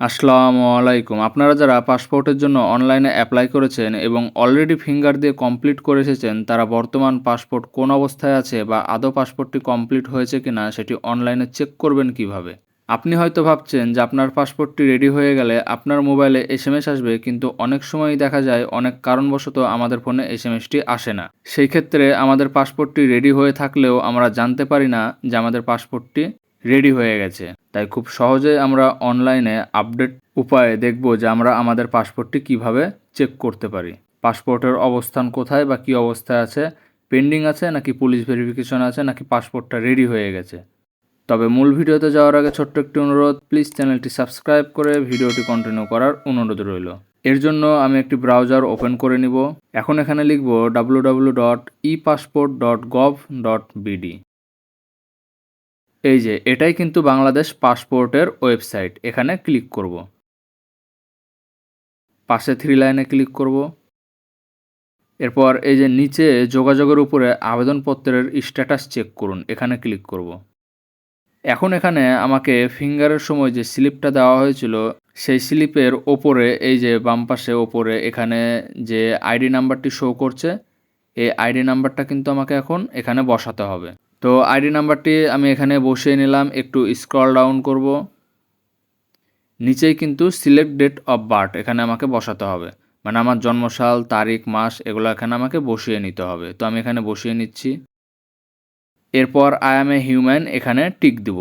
আসসালামু আলাইকুম। আপনারা যারা পাসপোর্টের জন্য অনলাইনে অ্যাপ্লাই করেছেন এবং অলরেডি ফিঙ্গার দিয়ে কমপ্লিট করে এসেছেন, তারা বর্তমান পাসপোর্ট কোন অবস্থায় আছে বা আদৌ পাসপোর্টটি কমপ্লিট হয়েছে কিনা সেটি অনলাইনে চেক করবেন কীভাবে। আপনি হয়তো ভাবছেন যে আপনার পাসপোর্টটি রেডি হয়ে গেলে আপনার মোবাইলে এস এম এস আসবে, কিন্তু অনেক সময়ই দেখা যায় অনেক কারণবশত আমাদের ফোনে এস এম এসটি আসে না। সেই ক্ষেত্রে আমাদের পাসপোর্টটি রেডি হয়ে থাকলেও আমরা জানতে পারি না যে আমাদের পাসপোর্টটি রেডি হয়ে গেছে। তাই খুব সহজে আমরা অনলাইনে আপডেট উপায়ে দেখব যে আমরা আমাদের পাসপোর্টটি কীভাবে চেক করতে পারি। পাসপোর্টের অবস্থান কোথায় বা কী অবস্থায় আছে? পেন্ডিং আছে নাকি পুলিশ ভেরিফিকেশন আছে নাকি পাসপোর্টটা রেডি হয়ে গেছে? তবে মূল ভিডিওতে যাওয়ার আগে ছোট্ট একটি অনুরোধ প্লিজ চ্যানেলটি সাবস্ক্রাইব করে ভিডিওটি কন্টিনিউ করার অনুরোধ রইল। এর জন্য আমি একটি ব্রাউজার ওপেন করে নিব। এখন এখানে লিখব W dot e passport dot gov dot BD এই যে, এটাই কিন্তু বাংলাদেশ পাসপোর্টের ওয়েবসাইট, এখানে ক্লিক করব। পাশে থ্রি লাইনে ক্লিক করব। এরপর এই যে, নিচে যোগাযোগের উপরে আবেদনপত্রের স্ট্যাটাস চেক করুন, এখানে ক্লিক করব। এখন এখানে আমাকে ফিঙ্গারের সময় যে স্লিপটা দেওয়া হয়েছিল, সেই স্লিপের ওপরে এই যে, বাম পাশে ওপরে এখানে যে আইডি নাম্বারটি শো করছে, এই আইডি নাম্বারটা কিন্তু আমাকে এখন এখানে বসাতে হবে। তো আইডি নাম্বারটি আমি এখানে বসিয়ে নিলাম, একটু স্ক্রল ডাউন করব। নিচেই কিন্তু সিলেক্ট ডেট অফ বার্থ এখানে আমাকে বসাতে হবে। মানে আমার জন্মসাল, তারিখ, মাস এগুলো এখানে আমাকে বসিয়ে নিতে হবে। তো আমি এখানে বসিয়ে নিচ্ছি। এরপর আই এম এ হিউম্যান এখানে টিক দিব।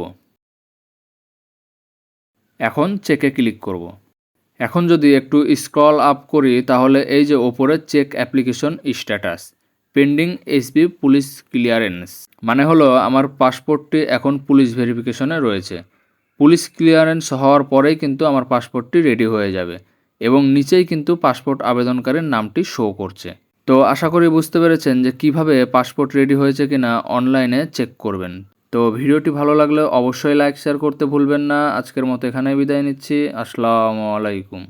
এখন চেকে ক্লিক করব। এখন যদি একটু স্ক্রল আপ করি তাহলে এই যে ওপরে check application status pending SB police clearance মানে হলো আমার পাসপোর্টটি এখন পুলিশ ভেরিফিকেশনে রয়েছে। পুলিশ ক্লিয়ারেন্স হওয়ার পরেই কিন্তু আমার পাসপোর্টটি রেডি হয়ে যাবে এবং নিচেই কিন্তু পাসপোর্ট আবেদনকারীর নামটি শো করছে। তো আশা করি বুঝতে পেরেছেন যে কীভাবে পাসপোর্ট রেডি হয়েছে কিনা অনলাইনে চেক করবেন। তো ভিডিওটি ভালো লাগলে অবশ্যই লাইক শেয়ার করতে ভুলবেন না। আজকের মতো এখানে বিদায় নিচ্ছি। আসসালামু আলাইকুম।